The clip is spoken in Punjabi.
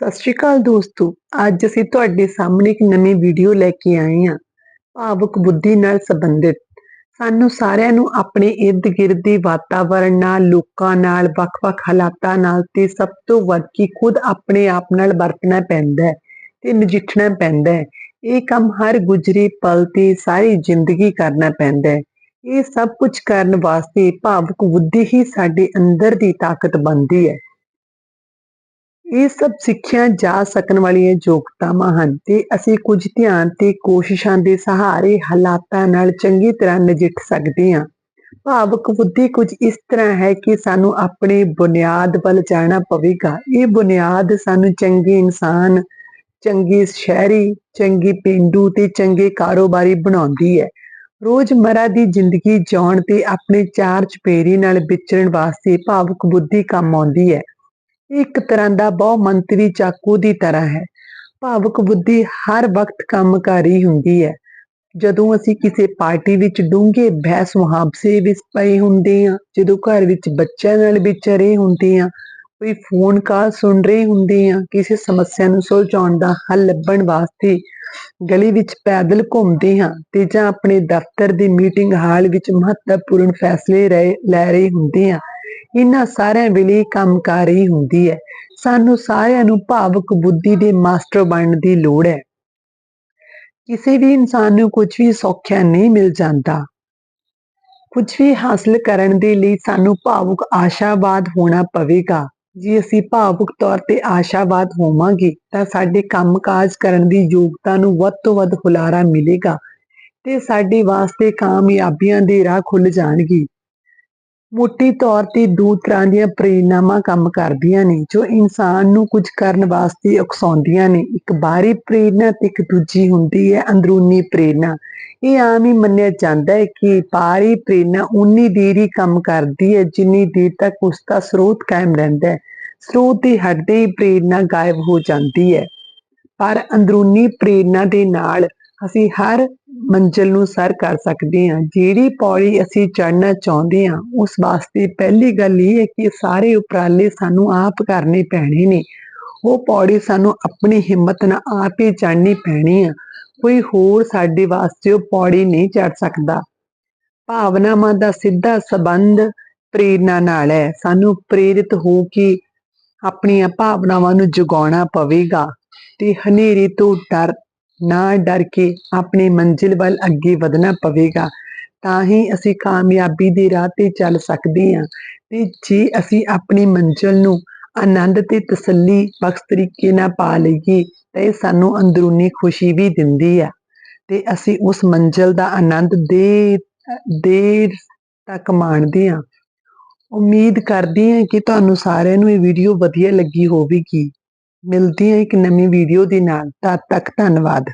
ਸਤਿ ਸ਼੍ਰੀ ਅਕਾਲ ਦੋਸਤੋ, ਅੱਜ ਅਸੀਂ ਤੁਹਾਡੇ ਸਾਹਮਣੇ ਇੱਕ ਨਵੀਂ ਵੀਡੀਓ ਲੈ ਕੇ ਆਏ ਹਾਂ, ਭਾਵੁਕ ਬੁੱਧੀ ਨਾਲ ਸੰਬੰਧਿਤ। ਸਾਨੂੰ ਸਾਰਿਆਂ ਨੂੰ ਆਪਣੇ ਇਰਦ-ਗਿਰਦ ਦੇ ਵਾਤਾਵਰਣ ਨਾਲ, ਲੋਕਾਂ ਨਾਲ, ਵੱਖ-ਵੱਖ ਹਾਲਾਤਾਂ ਨਾਲ ਤੇ ਸਭ ਤੋਂ ਵੱਧ ਕੀ ਖੁਦ ਆਪਣੇ ਆਪ ਨਾਲ ਵਰਤਣਾ ਪੈਂਦਾ ਹੈ ਤੇ ਨਜਿੱਠਣਾ ਪੈਂਦਾ ਹੈ। ਇਹ ਕੰਮ ਹਰ ਗੁਜਰੇ ਪਲ ਤੇ ਸਾਰੀ ਜ਼ਿੰਦਗੀ ਕਰਨਾ ਪੈਂਦਾ ਹੈ। ਇਹ ਸਭ ਕੁਝ ਕਰਨ ਵਾਸਤੇ ਭਾਵੁਕ ਬੁੱਧੀ ਹੀ ਸਾਡੇ ਅੰਦਰ ਦੀ ਤਾਕਤ ਬਣਦੀ ਹੈ। ਇਹ ਸਭ ਸਿੱਖਿਆ ਜਾ ਸਕਣ ਵਾਲੀਆਂ ਯੋਗਤਾਵਾਂ ਹਨ ਤੇ ਅਸੀਂ ਕੁਝ ਧਿਆਨ ਤੇ ਕੋਸ਼ਿਸ਼ਾਂ ਦੇ ਸਹਾਰੇ ਹਾਲਾਤਾਂ ਨਾਲ ਚੰਗੀ ਤਰ੍ਹਾਂ ਨਜਿੱਠ ਸਕਦੇ ਹਾਂ। ਭਾਵਕ ਬੁੱਧੀ ਕੁਝ ਇਸ ਤਰ੍ਹਾਂ ਹੈ ਕਿ ਸਾਨੂੰ ਆਪਣੇ ਬੁਨਿਆਦ ਵੱਲ ਜਾਣਾ ਪਵੇਗਾ। ਇਹ ਬੁਨਿਆਦ ਸਾਨੂੰ ਚੰਗੇ ਇਨਸਾਨ, ਚੰਗੀ ਸ਼ਹਿਰੀ, ਚੰਗੀ ਪਿੰਡੂ ਤੇ ਚੰਗੇ ਕਾਰੋਬਾਰੀ ਬਣਾਉਂਦੀ ਹੈ। ਰੋਜ਼ਮਰਾ ਦੀ ਜ਼ਿੰਦਗੀ ਜਿਉਣ ਤੇ ਆਪਣੇ ਚਾਰ ਚਪੇਰੀ ਨਾਲ ਵਿਚਰਨ ਵਾਸਤੇ ਭਾਵਕ ਬੁੱਧੀ ਕੰਮ ਆਉਂਦੀ ਹੈ। ਇੱਕ ਤਰ੍ਹਾਂ ਦਾ ਬਹੁ ਮੰਤਰੀ ਚਾਕੂ ਦੀ ਤਰ੍ਹਾਂ ਹੈ। ਭਾਵਕ ਬੁੱਧੀ ਹਰ ਵਕਤ ਕੰਮਕਾਰੀ ਹੁੰਦੀ ਹੈ। ਜਦੋਂ ਅਸੀਂ ਕਿਸੇ ਪਾਰਟੀ ਵਿੱਚ ਡੂੰਘੇ ਬਹਿਸ ਮੁਹਾਬਸੇ ਵਿੱਚ ਪਏ ਹੁੰਦੇ ਹਾਂ, ਜਦੋਂ ਘਰ ਵਿੱਚ ਬੱਚਿਆਂ ਨਾਲ ਵਿਚਰੇ ਹੁੰਦੇ ਹਾਂ, ਕੋਈ ਫੋਨ ਕਾਲ ਸੁਣ ਰਹੇ ਹੁੰਦੇ ਹਾਂ, ਕਿਸੇ ਸਮੱਸਿਆ ਨੂੰ ਸੁਲਝਾਉਣ ਦਾ ਹੱਲ ਲੱਭਣ ਵਾਸਤੇ ਗਲੀ ਵਿੱਚ ਪੈਦਲ ਘੁੰਮਦੇ ਹਾਂ ਤੇ ਜਾਂ ਆਪਣੇ ਦਫ਼ਤਰ ਦੀ ਮੀਟਿੰਗ ਹਾਲ ਵਿੱਚ ਮਹੱਤਵਪੂਰਨ ਫੈਸਲੇ ਲੈ ਰਹੇ ਹੁੰਦੇ ਹਾਂ ਇਹਨਾਂ ਸਾਰਿਆਂ ਵੇਲੇ ਕੰਮਕਾਰੀ ਹੁੰਦੀ ਹੈ। ਸਾਨੂੰ ਸਾਰਿਆਂ ਨੂੰ ਭਾਵਕ ਬੁੱਧੀ ਦੇ ਮਾਸਟਰ ਬਣਨ ਦੀ ਲੋੜ ਹੈ। ਕਿਸੇ ਵੀ ਇਨਸਾਨ ਨੂੰ ਕੁਝ ਵੀ ਸੌਖਿਆ ਨਹੀਂ ਮਿਲ ਜਾਂਦਾ। ਕੁਝ ਵੀ ਹਾਸਲ ਕਰਨ ਦੇ ਲਈ ਸਾਨੂੰ ਭਾਵੁਕ ਆਸ਼ਾਵਾਦ ਹੋਣਾ ਪਵੇਗਾ। ਜੇ ਅਸੀਂ ਭਾਵੁਕ ਤੌਰ ਤੇ ਆਸ਼ਾਵਾਦ ਹੋਵਾਂਗੇ, ਤਾਂ ਸਾਡੇ ਕੰਮਕਾਜ ਕਰਨ ਦੀ ਯੋਗਤਾ ਨੂੰ ਵੱਧ ਤੋਂ ਵੱਧ ਹੁਲਾਰਾ ਮਿਲੇਗਾ ਤੇ ਸਾਡੇ ਵਾਸਤੇ ਕਾਮਯਾਬੀਆਂ ਦੇ ਰਾਹ ਖੁੱਲ ਜਾਣਗੇ। ਮੋਟੀ ਤੌਰ ਤੇ ਦੋ ਤਰ੍ਹਾਂ ਦੀਆਂ ਪ੍ਰੇਰਨਾਵਾਂ ਕੰਮ ਕਰਦੀਆਂ ਨੇ, ਜੋ ਇਨਸਾਨ ਨੂੰ ਕੁਝ ਕਰਨ ਵਾਸਤੇ ਉਕਸਾਉਂਦੀਆਂ ਨੇ। ਇੱਕ ਬਾਹਰੀ ਪ੍ਰੇਰਨਾ ਤੇ ਇੱਕ ਦੂਜੀ ਹੁੰਦੀ ਹੈ ਅੰਦਰੂਨੀ ਪ੍ਰੇਰਨਾ। ਇਹ ਆਮ ਹੀ ਮੰਨਿਆ ਜਾਂਦਾ ਹੈ ਕਿ ਬਾਹਰੀ ਪ੍ਰੇਰਨਾ ਉਨੀ ਦੇਰ ਹੀ ਕੰਮ ਕਰਦੀ ਹੈ ਜਿੰਨੀ ਦੇਰ ਤੱਕ ਉਸ ਦਾ ਸਰੋਤ ਕਾਇਮ ਰਹਿੰਦਾ ਹੈ। ਸਰੋਤ ਦੀ ਹਟਦੇ ਹੀ ਪ੍ਰੇਰਨਾ ਗਾਇਬ ਹੋ ਜਾਂਦੀ ਹੈ। ਪਰ ਅੰਦਰੂਨੀ ਪ੍ਰੇਰਨਾ ਦੇ ਨਾਲ ਅਸੀਂ ਹਰ ਮੰਜ਼ਿਲ ਨੂੰ ਸਰ ਕਰ ਸਕਦੇ ਹਾਂ। ਜਿਹੜੀ ਪੌੜੀ ਅਸੀਂ ਚੜ੍ਹਨਾ ਚਾਹੁੰਦੇ ਹਾਂ, ਉਸ ਵਾਸਤੇ ਪਹਿਲੀ ਗੱਲ ਇਹ ਹੈ ਕਿ ਸਾਰੇ ਉਪਰਾਲੇ ਸਾਨੂੰ ਆਪ ਕਰਨੇ ਪੈਣੇ ਨੇ। ਉਹ ਪੌੜੀ ਸਾਨੂੰ ਆਪਣੀ ਹਿੰਮਤ ਨਾਲ ਆਪ ਹੀ ਚੜ੍ਹਨੀ ਪੈਣੀ ਆ। ਕੋਈ ਹੋਰ ਸਾਡੇ ਵਾਸਤੇ ਉਹ ਪੌੜੀ ਨਹੀਂ ਚੜ ਸਕਦਾ। ਭਾਵਨਾਵਾਂ ਦਾ ਸਿੱਧਾ ਸਬੰਧ ਪ੍ਰੇਰਣਾ ਨਾਲ ਹੈ। ਸਾਨੂੰ ਪ੍ਰੇਰਿਤ ਹੋ ਕੇ ਆਪਣੀਆਂ ਭਾਵਨਾਵਾਂ ਨੂੰ ਜਗਾਉਣਾ ਪਵੇਗਾ ਤੇ ਹਨੇਰੀ ਤੋਂ ਡਰ ਨਾ ਡਰ ਕੇ ਆਪਣੀ ਮੰਜ਼ਿਲ ਵੱਲ ਅੱਗੇ ਵਧਣਾ ਪਵੇਗਾ, ਤਾਂ ਹੀ ਅਸੀਂ ਕਾਮਯਾਬੀ ਦੇ ਰਾਹ ਤੇ ਚੱਲ ਸਕਦੇ ਹਾਂ। ਤੇ ਜੇ ਅਸੀਂ ਆਪਣੀ ਮੰਜ਼ਿਲ ਨੂੰ ਆਨੰਦ ਤੇ ਤਸੱਲੀ ਬਖਸ਼ ਤਰੀਕੇ ਨਾਲ ਪਾ ਲਈਏ, ਤਾਂ ਇਹ ਸਾਨੂੰ ਅੰਦਰੂਨੀ ਖੁਸ਼ੀ ਵੀ ਦਿੰਦੀ ਆ। ਤੇ ਅਸੀਂ ਉਸ ਮੰਜ਼ਿਲ ਦਾ ਆਨੰਦ ਦੇ, ਦੇਰ ਤੱਕ ਮਾਣਦੇ ਹਾਂ। ਉਮੀਦ ਕਰਦੀ ਹਾਂ ਕਿ ਤੁਹਾਨੂੰ ਸਾਰਿਆਂ ਨੂੰ ਇਹ ਵੀਡੀਓ ਵਧੀਆ ਲੱਗੀ ਹੋਵੇਗੀ। ਮਿਲਦੀ ਹੈ ਇੱਕ ਨਵੀਂ ਵੀਡੀਓ ਦੇ ਨਾਲ। ਤਦ ਤੱਕ ਧੰਨਵਾਦ।